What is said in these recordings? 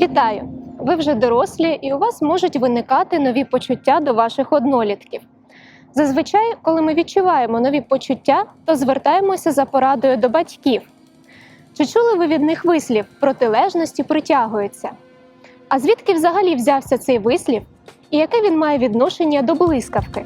Вітаю! Ви вже дорослі, і у вас можуть виникати нові почуття до ваших однолітків. Зазвичай, коли ми відчуваємо нові почуття, то звертаємося за порадою до батьків. Чи чули ви від них вислів протилежності притягуються? А звідки взагалі взявся цей вислів і яке він має відношення до блискавки?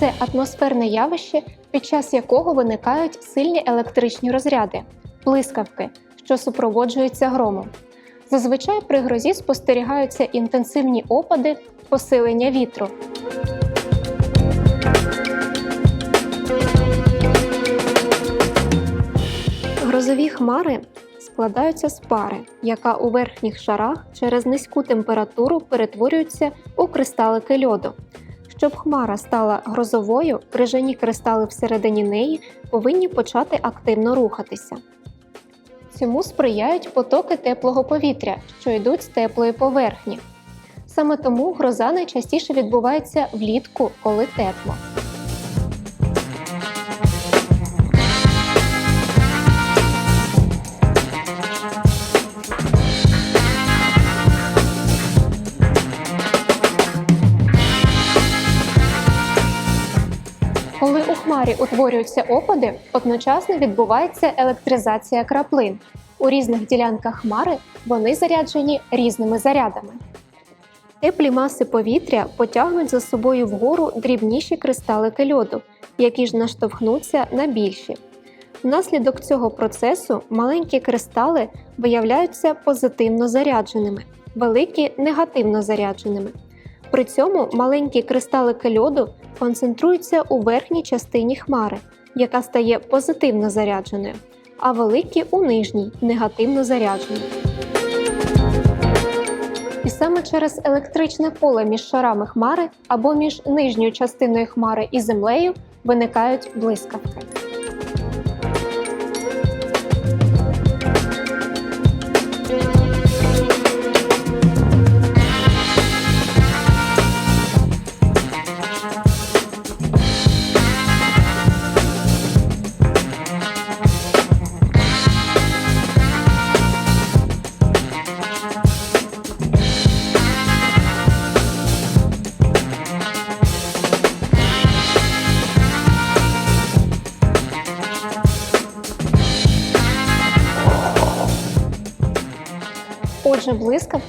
Це атмосферне явище, під час якого виникають сильні електричні розряди, блискавки, що супроводжуються громом. Зазвичай при грозі спостерігаються інтенсивні опади, посилення вітру. Грозові хмари складаються з пари, яка у верхніх шарах через низьку температуру перетворюється у кристалики льоду. Щоб хмара стала грозовою, крижані кристали всередині неї повинні почати активно рухатися. Цьому сприяють потоки теплого повітря, що йдуть з теплої поверхні. Саме тому гроза найчастіше відбувається влітку, коли тепло. Хмарі утворюються опади, одночасно відбувається електризація краплин. У різних ділянках хмари вони заряджені різними зарядами. Теплі маси повітря потягнуть за собою вгору дрібніші кристалики льоду, які ж наштовхнуться на більші. Внаслідок цього процесу маленькі кристали виявляються позитивно зарядженими, великі негативно зарядженими. При цьому маленькі кристалики льоду концентруються у верхній частині хмари, яка стає позитивно зарядженою, а великі у нижній негативно зарядженій. І саме через електричне поле між шарами хмари або між нижньою частиною хмари і землею виникають блискавки.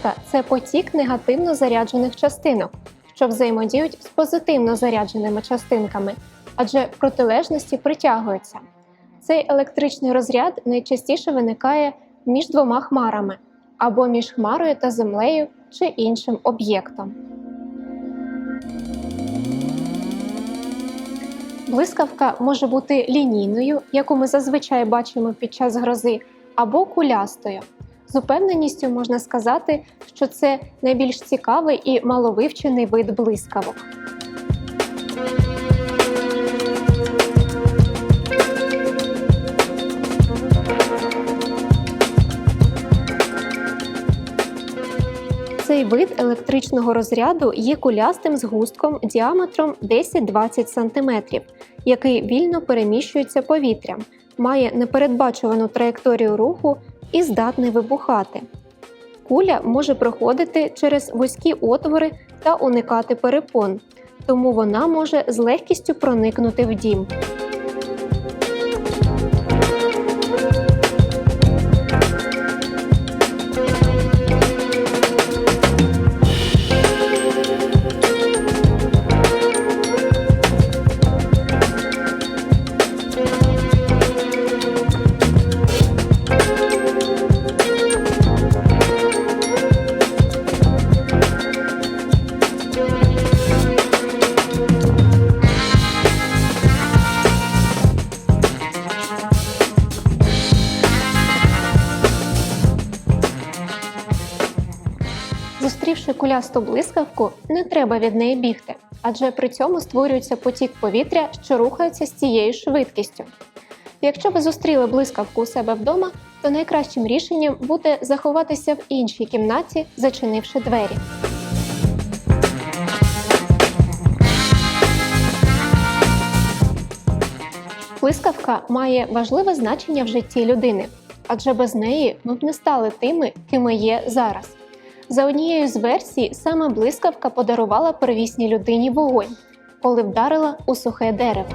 Блискавка це потік негативно заряджених частинок, що взаємодіють з позитивно зарядженими частинками, адже протилежності притягуються. Цей електричний розряд найчастіше виникає між двома хмарами або між хмарою та землею чи іншим об'єктом. Блискавка може бути лінійною, яку ми зазвичай бачимо під час грози, або кулястою. З упевненістю можна сказати, що це найбільш цікавий і маловивчений вид блискавок. Цей вид електричного розряду є кулястим згустком діаметром 10-20 см, який вільно переміщується повітрям, має непередбачувану траєкторію руху і здатний вибухати. Куля може проходити через вузькі отвори та уникати перепон, тому вона може з легкістю проникнути в дім. Кулясту блискавку не треба від неї бігти, адже при цьому створюється потік повітря, що рухається з цією швидкістю. Якщо ви зустріли блискавку у себе вдома, то найкращим рішенням буде заховатися в іншій кімнаті, зачинивши двері. Блискавка має важливе значення в житті людини, адже без неї ми б не стали тими, ким ми є зараз. За однією з версій, саме блискавка подарувала первісній людині вогонь, коли вдарила у сухе дерево.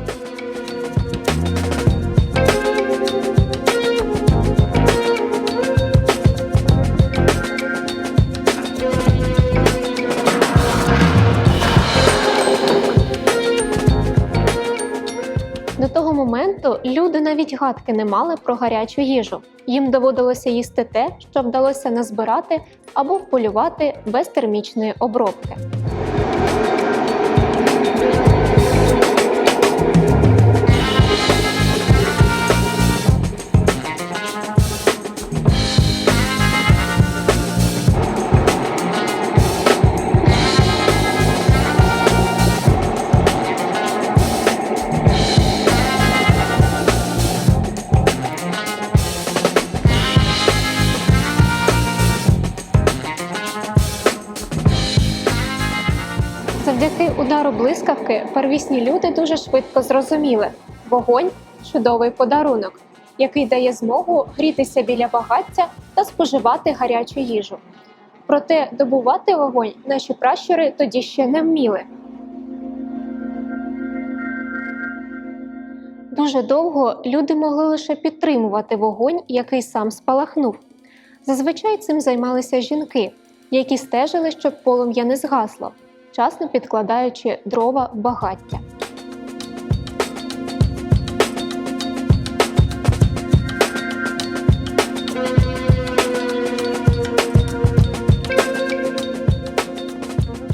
До того моменту люди навіть гадки не мали про гарячу їжу. Їм доводилося їсти те, що вдалося назбирати або вполювати без термічної обробки. Завдяки удару блискавки первісні люди дуже швидко зрозуміли вогонь чудовий подарунок, який дає змогу грітися біля багаття та споживати гарячу їжу. Проте добувати вогонь наші пращури тоді ще не вміли. Дуже довго люди могли лише підтримувати вогонь, який сам спалахнув. Зазвичай цим займалися жінки, які стежили, щоб полум'я не згасло, вчасно підкладаючи дрова в багаття.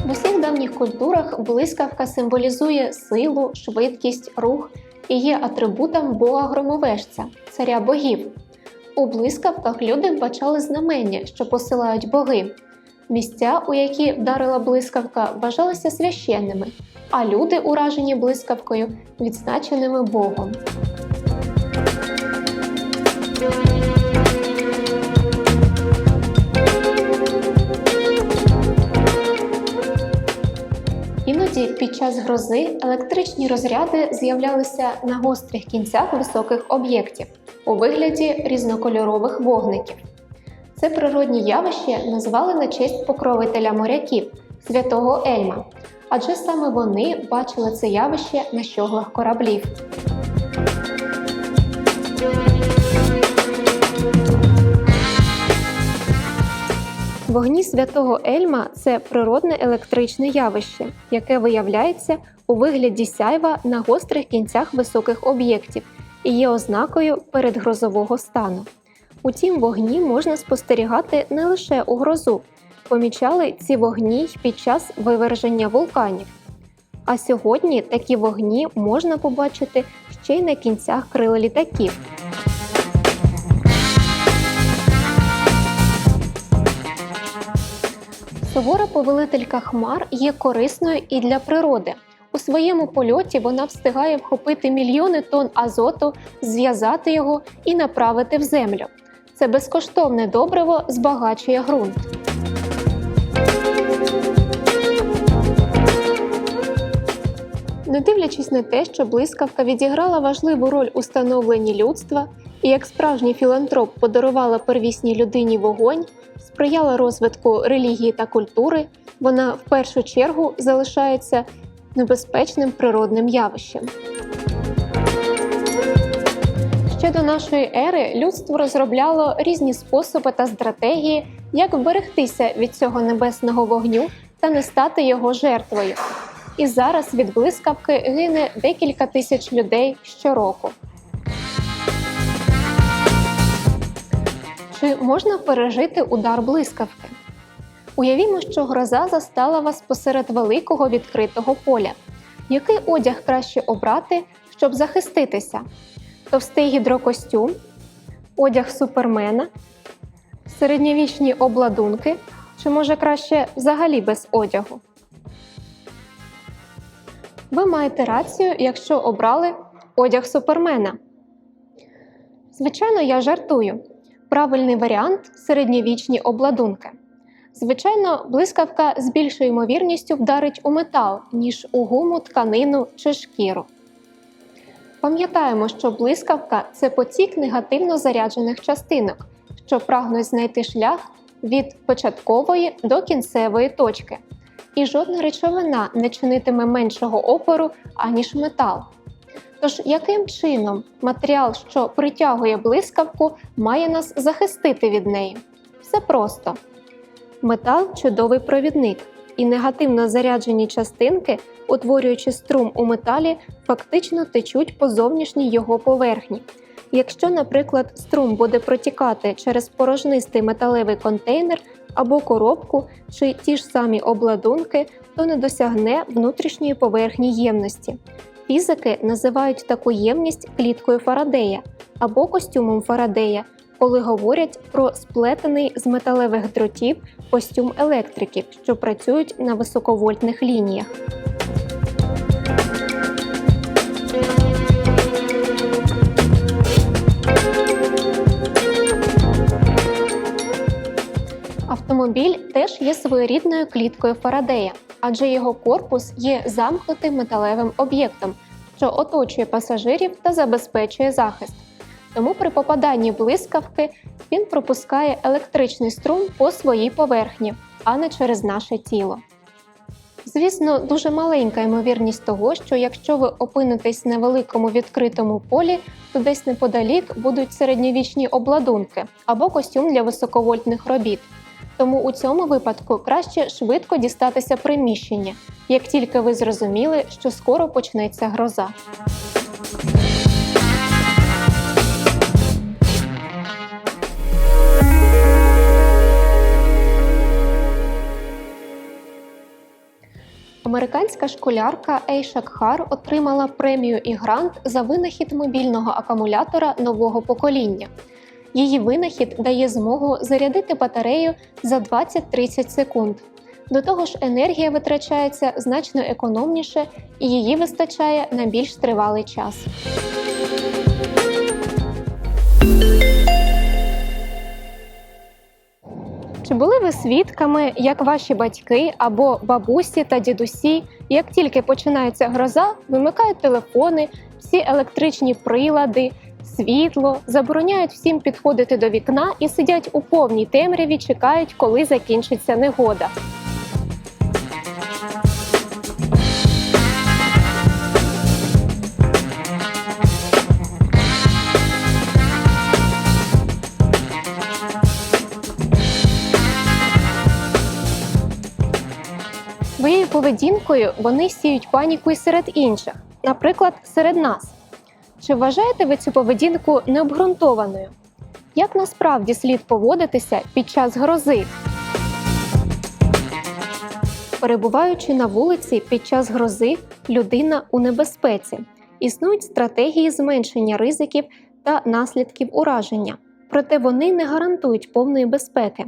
В усіх давніх культурах блискавка символізує силу, швидкість, рух і є атрибутом бога громовежця, царя богів. У блискавках люди вбачали знамення, що посилають боги. Місця, у які вдарила блискавка, вважалися священними, а люди, уражені блискавкою, відзначеними Богом. Іноді під час грози електричні розряди з'являлися на гострих кінцях високих об'єктів у вигляді різнокольорових вогників. Це природні явище назвали на честь покровителя моряків святого Ельма, адже саме вони бачили це явище на щоглах кораблів. Вогні святого Ельма це природне електричне явище, яке виявляється у вигляді сяйва на гострих кінцях високих об'єктів і є ознакою передгрозового стану. Утім, вогні можна спостерігати не лише у грозу. Помічали ці вогні й під час виверження вулканів. А сьогодні такі вогні можна побачити ще й на кінцях крил літаків. Сувора повелителька хмар є корисною і для природи. У своєму польоті вона встигає вхопити мільйони тонн азоту, зв'язати його і направити в землю. Це безкоштовне добриво збагачує ґрунт. Не дивлячись на те, що блискавка відіграла важливу роль у становленні людства і як справжній філантроп подарувала первісній людині вогонь, сприяла розвитку релігії та культури, вона в першу чергу залишається небезпечним природним явищем. Ще до нашої ери людство розробляло різні способи та стратегії, як вберегтися від цього небесного вогню та не стати його жертвою. І зараз від блискавки гине декілька тисяч людей щороку. Чи можна пережити удар блискавки? Уявімо, що гроза застала вас посеред великого відкритого поля. Який одяг краще обрати, щоб захиститися? Товстий гідрокостюм, одяг супермена, середньовічні обладунки Чи може краще взагалі без одягу? Ви маєте рацію, якщо обрали одяг супермена. Звичайно, я жартую. Правильний варіант середньовічні обладунки. Звичайно, блискавка з більшою ймовірністю вдарить у метал, ніж у гуму, тканину чи шкіру. Пам'ятаємо, що блискавка це потік негативно заряджених частинок, що прагнуть знайти шлях від початкової до кінцевої точки. І жодна речовина не чинитиме меншого опору, аніж метал. Тож, яким чином матеріал, що притягує блискавку, має нас захистити від неї? Все просто. Метал чудовий провідник, і негативно заряджені частинки, утворюючи струм у металі, фактично течуть по зовнішній його поверхні. Якщо, наприклад, струм буде протікати через порожнистий металевий контейнер або коробку чи ті ж самі обладунки, то не досягне внутрішньої поверхні ємності. Фізики називають таку ємність кліткою Фарадея або костюмом Фарадея, коли говорять про сплетений з металевих дротів костюм електриків, що працюють на високовольтних лініях. Автомобіль теж є своєрідною кліткою Фарадея, адже його корпус є замкнутим металевим об'єктом, що оточує пасажирів та забезпечує захист. Тому при попаданні блискавки він пропускає електричний струм по своїй поверхні, а не через наше тіло. Звісно, дуже маленька ймовірність того, що якщо ви опинитесь на великому відкритому полі, то десь неподалік будуть середньовічні обладунки або костюм для високовольтних робіт. Тому у цьому випадку краще швидко дістатися приміщення, як тільки ви зрозуміли, що скоро почнеться гроза. Американська школярка Ейша Кхар отримала премію і грант за винахід мобільного акумулятора нового покоління. Її винахід дає змогу зарядити батарею за 20-30 секунд. До того ж, енергія витрачається значно економніше і її вистачає на більш тривалий час. Чи були ви свідками, як ваші батьки або бабусі та дідусі, як тільки починається гроза, вимикають телефони, всі електричні прилади, світло, забороняють всім підходити до вікна і сидять у повній темряві, чекають, коли закінчиться негода? Поведінкою вони сіють паніку і серед інших, наприклад, серед нас. Чи вважаєте ви цю поведінку необґрунтованою? Як насправді слід поводитися під час грози? Перебуваючи на вулиці під час грози, людина у небезпеці. Існують стратегії зменшення ризиків та наслідків ураження, проте вони не гарантують повної безпеки.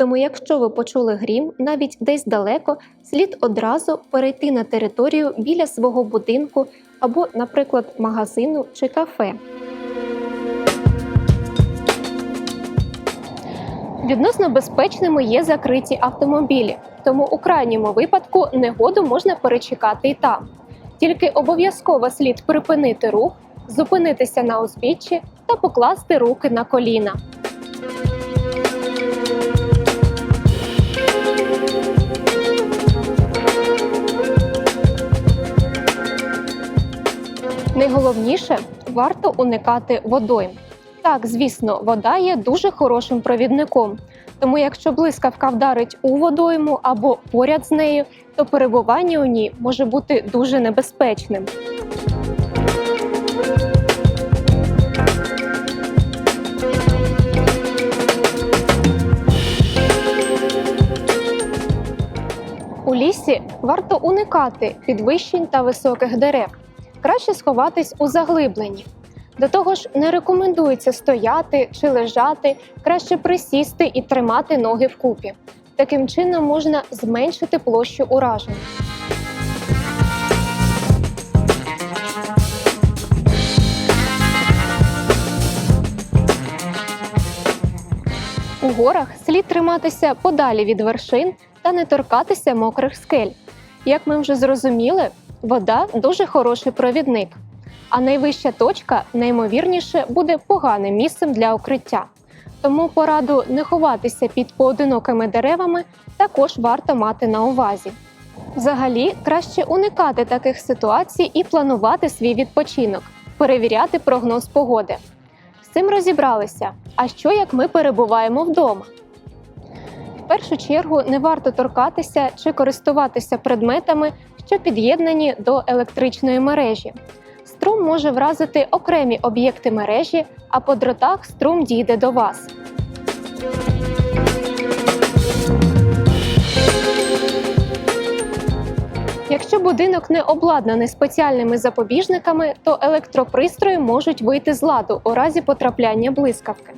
Тому, якщо ви почули грім навіть десь далеко, слід одразу перейти на територію біля свого будинку або, наприклад, магазину чи кафе. Відносно безпечними є закриті автомобілі, тому у крайньому випадку негоду можна перечекати і там. Тільки обов'язково слід припинити рух, зупинитися на узбіччі та покласти руки на коліна. Найголовніше варто уникати водойм. Так, звісно, вода є дуже хорошим провідником. Тому, якщо блискавка вдарить у водойму або поряд з нею, то перебування у ній може бути дуже небезпечним. У лісі варто уникати підвищень та високих дерев. Краще сховатись у заглибленні. До того ж, не рекомендується стояти чи лежати, краще присісти і тримати ноги вкупі. Таким чином можна зменшити площу уражень. У горах слід триматися подалі від вершин та не торкатися мокрих скель. Як ми вже зрозуміли, вода дуже хороший провідник, а найвища точка наймовірніше буде поганим місцем для укриття. Тому пораду не ховатися під поодинокими деревами також варто мати на увазі. Взагалі, краще уникати таких ситуацій і планувати свій відпочинок, перевіряти прогноз погоди. З цим розібралися. А що як ми перебуваємо вдома? В першу чергу не варто торкатися чи користуватися предметами, що під'єднані до електричної мережі. Струм може вразити окремі об'єкти мережі, а по дротах струм дійде до вас. Якщо будинок не обладнаний спеціальними запобіжниками, то електропристрої можуть вийти з ладу у разі потрапляння блискавки.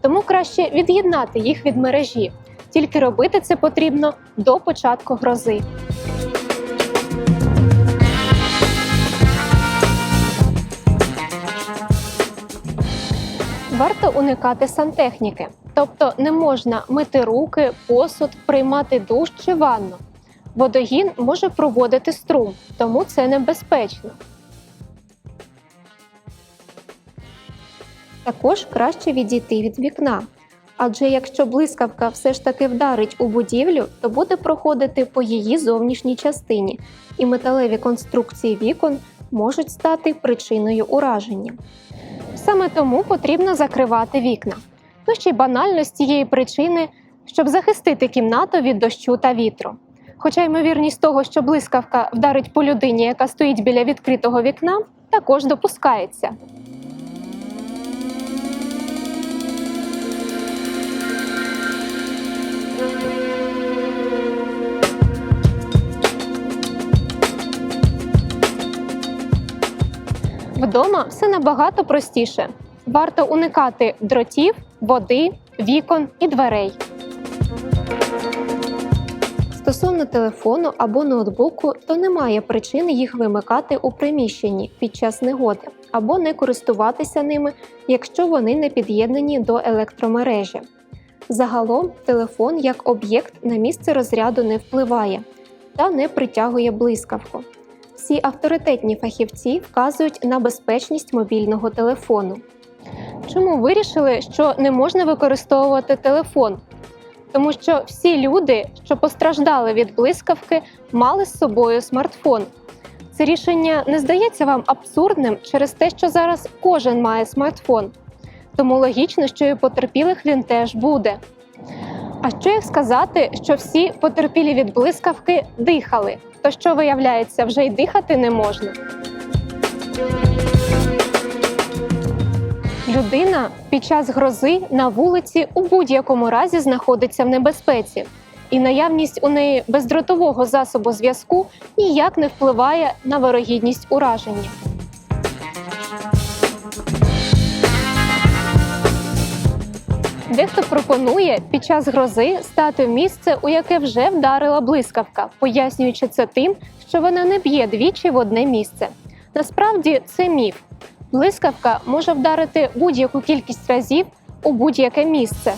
Тому краще від'єднати їх від мережі. Тільки робити це потрібно до початку грози. Варто уникати сантехніки, тобто не можна мити руки, посуд, приймати душ чи ванну. Водогін може проводити струм, тому це небезпечно. Також краще відійти від вікна. Адже якщо блискавка все ж таки вдарить у будівлю, то буде проходити по її зовнішній частині, і металеві конструкції вікон можуть стати причиною ураження. Саме тому потрібно закривати вікна. Ну ще й банально з цієї причини, щоб захистити кімнату від дощу та вітру. Хоча ймовірність того, що блискавка вдарить по людині, яка стоїть біля відкритого вікна, також допускається. Вдома все набагато простіше. Варто уникати дротів, води, вікон і дверей. Стосовно телефону або ноутбуку, то немає причини їх вимикати у приміщенні під час негоди або не користуватися ними, якщо вони не під'єднані до електромережі. Загалом телефон як об'єкт на місце розряду не впливає та не притягує блискавку. Всі авторитетні фахівці вказують на безпечність мобільного телефону. Чому вирішили, що не можна використовувати телефон? Тому що всі люди, що постраждали від блискавки, мали з собою смартфон. Це рішення не здається вам абсурдним через те, що зараз кожен має смартфон. Тому логічно, що і потерпілих він теж буде. А що як сказати, що всі потерпілі від блискавки дихали? То що виявляється, вже й дихати не можна? Людина під час грози на вулиці у будь-якому разі знаходиться в небезпеці, і наявність у неї бездротового засобу зв'язку ніяк не впливає на вирогідність ураження. Дехто пропонує під час грози стати в місце, у яке вже вдарила блискавка, пояснюючи це тим, що вона не б'є двічі в одне місце. Насправді це міф. Блискавка може вдарити будь-яку кількість разів у будь-яке місце.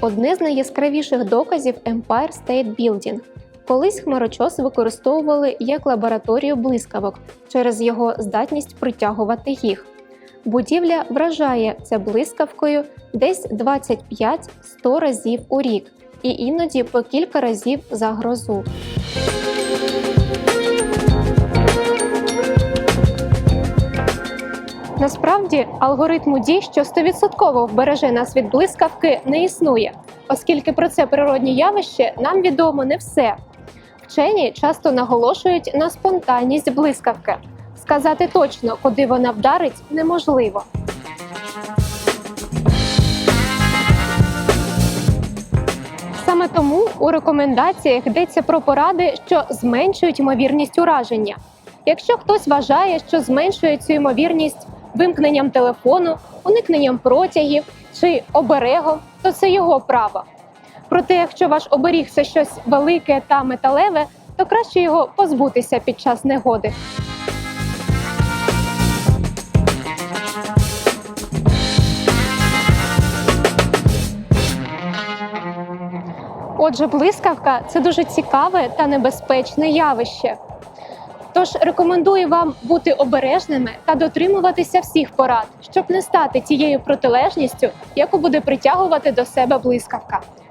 Одне з найяскравіших доказів Empire State Building. Колись хмарочос використовували як лабораторію блискавок через його здатність притягувати їх. Будівля вражає це блискавкою десь 25-100 разів у рік і іноді по кілька разів за грозу. Насправді алгоритму дій, що 100% вбереже нас від блискавки, не існує, оскільки про це природні явище нам відомо не все. Вчені часто наголошують на спонтанність блискавки. Сказати точно, куди вона вдарить, неможливо. Саме тому у рекомендаціях йдеться про поради, що зменшують ймовірність ураження. Якщо хтось вважає, що зменшує цю ймовірність вимкненням телефону, уникненням протягів чи оберегом, то це його право. Проте, якщо ваш оберіг це щось велике та металеве, то краще його позбутися під час негоди. Отже, блискавка це дуже цікаве та небезпечне явище. Тож рекомендую вам бути обережними та дотримуватися всіх порад, щоб не стати тією протилежністю, яку буде притягувати до себе блискавка.